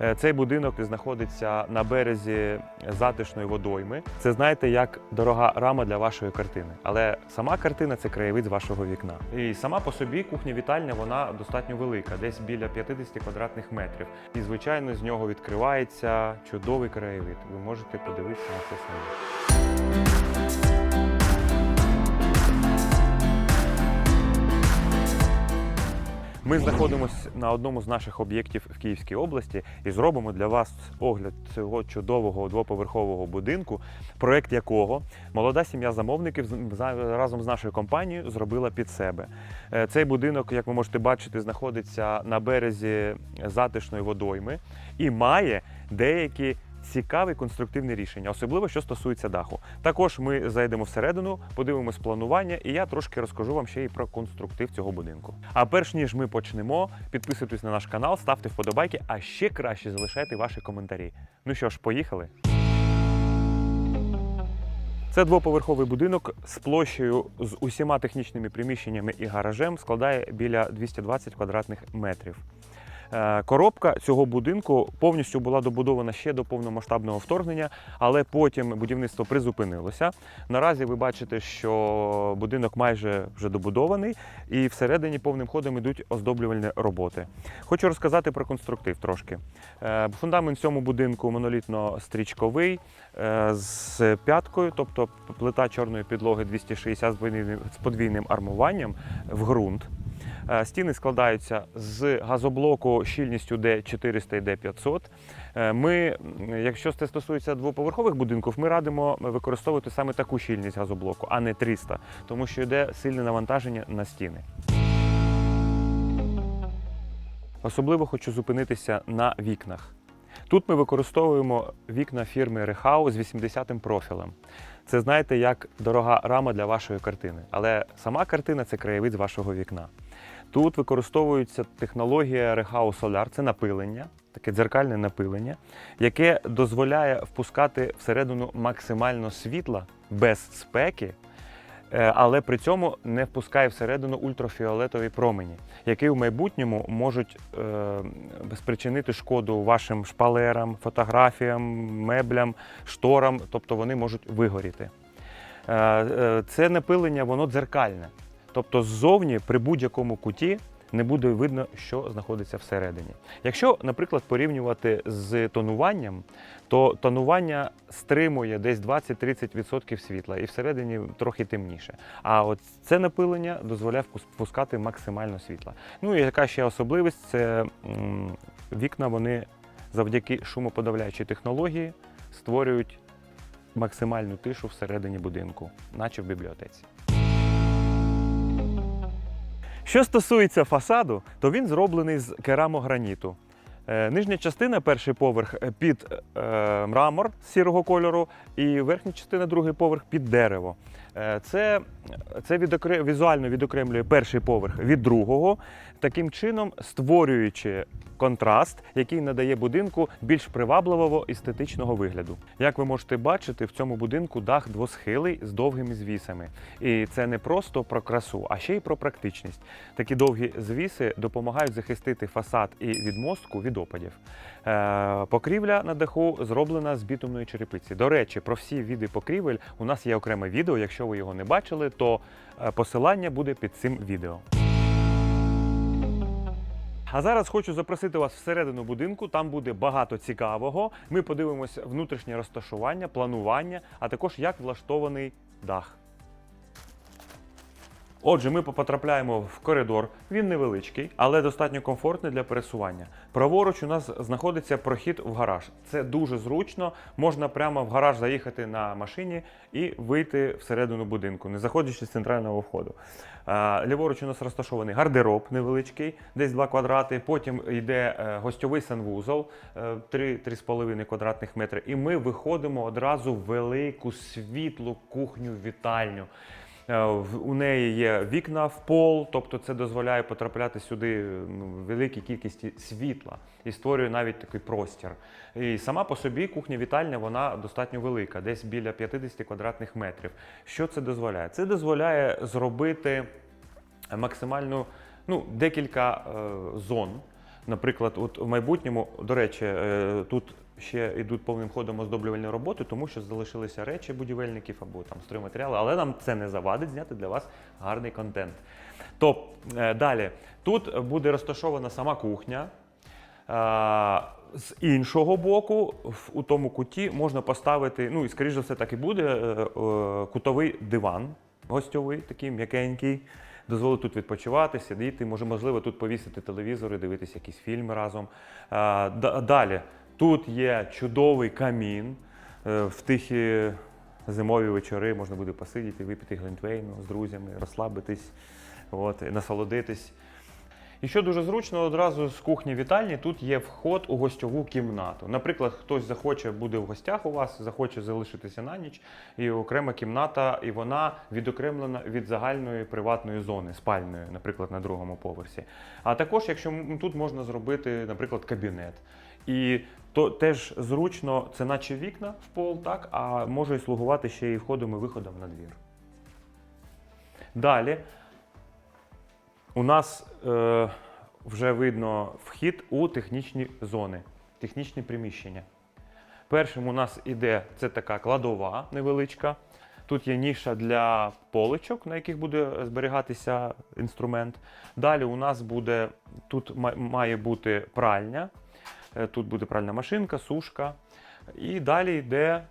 Е, Цей будинок знаходиться на березі затишної водойми. Це знаєте, як дорога рама для вашої картини. Але сама картина це краєвид з вашого вікна. І сама по собі кухня-вітальня вона достатньо велика, десь біля 50 квадратних метрів. І звичайно, з нього відкривається чудовий краєвид. Ви можете подивитися на це самі. Ми знаходимося на одному з наших об'єктів в Київській області і зробимо для вас огляд цього чудового двоповерхового будинку, проект якого молода сім'я замовників разом з нашою компанією зробила під себе. Е, Цей будинок, як ви можете бачити, знаходиться на березі затишної водойми і має деякі. Цікаві конструктивні рішення, особливо що стосується даху. Також ми зайдемо всередину, подивимось планування, і я трошки розкажу вам ще й про конструктив цього будинку. А перш ніж ми почнемо, підписуйтесь на наш канал, ставте вподобайки, а ще краще залишайте ваші коментарі. Ну що ж, поїхали. Це двоповерховий будинок з площею з усіма технічними приміщеннями і гаражем складає біля 220 квадратних метрів. Е, Коробка цього будинку повністю була добудована ще до повномасштабного вторгнення, але потім будівництво призупинилося. Наразі ви бачите, що будинок майже вже добудований, і всередині повним ходом йдуть оздоблювальні роботи. Хочу розказати про конструктив трошки. Е, Фундамент цьому будинку монолітно-стрічковий е, з п'яткою, тобто плита чорної підлоги 260 з подвійним- армуванням в ґрунт. Е, Стіни складаються з газоблоку щільністю D400 і D500. Е, Ми, якщо це стосується двоповерхових будинків, ми радимо використовувати саме таку щільність газоблоку, а не 300, тому що йде сильне навантаження на стіни. Особливо хочу зупинитися на вікнах. Тут ми використовуємо вікна фірми Рехау з 80-м профілем. Це знаєте, як дорога рама для вашої картини. Але сама картина це краєвид з вашого вікна. Тут використовується технологія Rehau Solar, це напилення, таке дзеркальне напилення, яке дозволяє впускати всередину максимально світла без спеки, е, але при цьому не впускає всередину ультрафіолетові промені, які в майбутньому можуть е, спричинити шкоду вашим шпалерам, фотографіям, меблям, шторам, тобто вони можуть вигоріти. Е, Це напилення, воно дзеркальне. Тобто ззовні при будь-якому куті не буде видно, що знаходиться всередині. Якщо, наприклад, порівнювати з тонуванням, то тонування стримує десь 20-30% світла і всередині трохи темніше. А от це напилення дозволяє впус- впускати максимально світла. Ну і яка ще особливість це вікна, вони завдяки шумоподавляючій технології створюють максимальну тишу всередині будинку, наче в бібліотеці. Що стосується фасаду, то він зроблений з керамограніту. Е, Нижня частина, перший поверх е, під е, мрамор сірого кольору, і верхня частина, другий поверх під дерево. Е, Це, це відокре- візуально відокремлює перший поверх від другого, таким чином створюючи контраст, який надає будинку більш привабливого естетичного вигляду. Як ви можете бачити, в цьому будинку дах двосхилий з довгими звісами. І це не просто про красу, а ще й про практичність. Такі довгі звіси допомагають захистити фасад і відмостку від опадів. Е, Покрівля на даху зроблена з бітумної черепиці. До речі, про всі види покрівель у нас є окреме відео. Якщо ви його не бачили, то е, посилання буде під цим відео. А зараз хочу запросити вас всередину будинку. Там буде багато цікавого. Ми подивимося внутрішнє розташування, планування, а також як влаштований дах. Отже, ми потрапляємо в коридор. Він невеличкий, але достатньо комфортний для пересування. Праворуч у нас знаходиться прохід в гараж. Це дуже зручно. Можна прямо в гараж заїхати на машині і вийти всередину будинку, не заходячи з центрального входу. Ліворуч у нас розташований гардероб невеличкий, десь 2 квадрати. Потім йде е, гостьовий санвузол е, 3-3,5 квадратних метри. І ми виходимо одразу в велику світлу кухню-вітальню. Е, У неї є вікна в пол, тобто це дозволяє потрапляти сюди ну, великій кількості світла і створює навіть такий простір. І сама по собі кухня-вітальня вона достатньо велика, десь біля 50 квадратних метрів. Що це дозволяє? Це дозволяє зробити максимальну ну, декілька е, зон. Наприклад, от в майбутньому, до речі, е, тут ще йдуть повним ходом оздоблювальні роботи, тому що залишилися речі будівельників або там стройматеріали, але нам це не завадить зняти для вас гарний контент. То е, далі тут буде розташована сама кухня. Е, З іншого боку, у тому куті можна поставити, ну і скоріш за все так і буде, е, кутовий диван гостьовий, такий м'якенький. Дозволить тут відпочивати, сидіти, може, можливо, тут повісити телевізор і дивитися якісь фільми разом. Далі, тут є чудовий камін. Е, В тихі зимові вечори можна буде посидіти, випити глінтвейну з друзями, розслабитись, от, насолодитись. І що дуже зручно, одразу з кухні вітальні тут є вход у гостьову кімнату. Наприклад, хтось захоче буде в гостях у вас, захоче залишитися на ніч, і окрема кімната, і вона відокремлена від загальної приватної зони, спальної, наприклад, на другому поверсі. А також, якщо тут можна зробити, наприклад, кабінет. І то теж зручно, це наче вікна в пол, так, а може і слугувати ще і входом і виходом на двір. Далі у нас е, вже видно вхід у технічні зони, технічні приміщення. Першим у нас іде це така кладова невеличка. Тут є ніша для поличок, на яких буде зберігатися інструмент. Далі у нас буде тут має бути пральня. Е, Тут буде пральна машинка, сушка. І далі йде,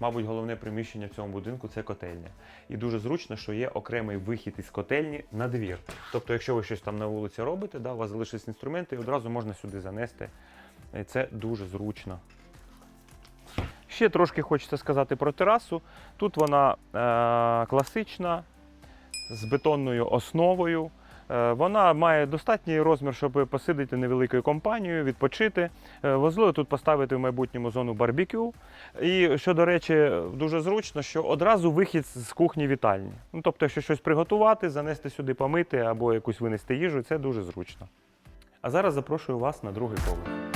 мабуть, головне приміщення в цьому будинку це котельня. І дуже зручно, що є окремий вихід із котельні на двір. Тобто, якщо ви щось там на вулиці робите, да, у вас залишились інструменти, і одразу можна сюди занести. І це дуже зручно. Ще трошки хочеться сказати про терасу. Тут вона е, класична, з бетонною основою. Е, Вона має достатній розмір, щоб посидіти невеликою компанією, відпочити. Е, тут поставити в майбутньому зону барбекю. І що, до речі, дуже зручно, що одразу вихід з кухні вітальні. Ну, тобто, якщо щось приготувати, занести сюди помити або якусь винести їжу, це дуже зручно. А зараз запрошую вас на другий поверх.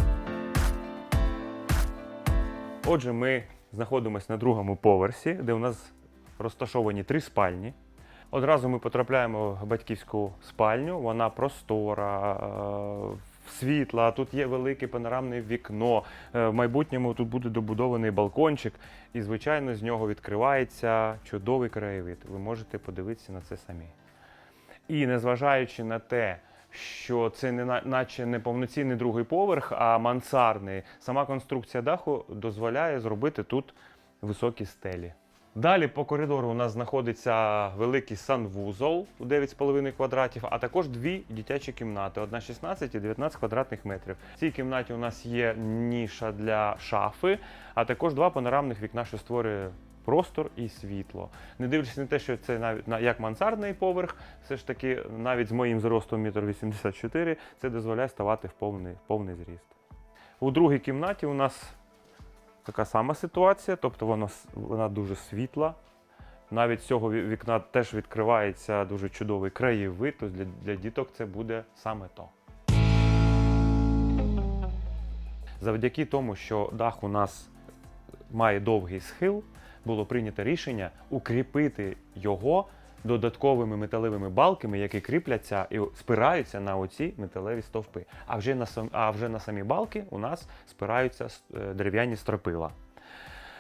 Отже, ми знаходимося на другому поверсі, де у нас розташовані три спальні. Одразу ми потрапляємо в батьківську спальню. Вона простора, е, світла. Тут є велике панорамне вікно. Е, В майбутньому тут буде добудований балкончик, і, звичайно, з нього відкривається чудовий краєвид. Ви можете подивитися на це самі. І незважаючи на те, що це не наче не повноцінний другий поверх, а мансардний, сама конструкція даху дозволяє зробити тут високі стелі. Далі по коридору у нас знаходиться великий санвузол у 9,5 квадратів, а також дві дитячі кімнати: одна 16 і 19 квадратних метрів. В цій кімнаті у нас є ніша для шафи, а також два панорамних вікна, що створює простор і світло. Не дивлячись на те, що це навіть на- як мансардний поверх, все ж таки, навіть з моїм зростом 1,84 м, це дозволяє ставати в повний, повний зріст. У другій кімнаті у нас така сама ситуація, тобто вона, вона дуже світла. Навіть з цього вікна теж відкривається дуже чудовий краєвид, тобто для, для діток це буде саме то. Завдяки тому, що дах у нас має довгий схил, було прийнято рішення укріпити його додатковими металевими балками, які кріпляться і спираються на оці металеві стовпи. А вже на, сам, а вже на самі балки у нас спираються е, дерев'яні стропила.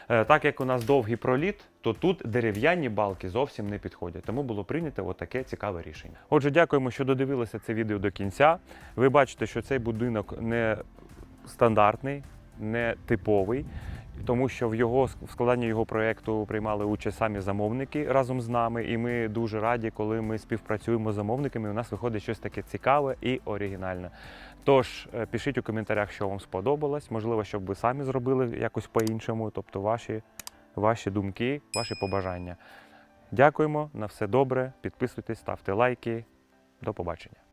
Е, Так як у нас довгий проліт, то тут дерев'яні балки зовсім не підходять. Тому було прийнято отаке цікаве рішення. Отже, дякуємо, що додивилися це відео до кінця. Ви бачите, що цей будинок не стандартний, не типовий. Тому що в його в складанні його проєкту приймали участь самі замовники разом з нами, і ми дуже раді, коли ми співпрацюємо з замовниками. і У нас виходить щось таке цікаве і оригінальне. Тож е, пишіть у коментарях, що вам сподобалось. Можливо, щоб ви самі зробили якось по-іншому, тобто ваші, ваші думки, ваші побажання. Дякуємо на все добре. Підписуйтесь, ставте лайки. До побачення.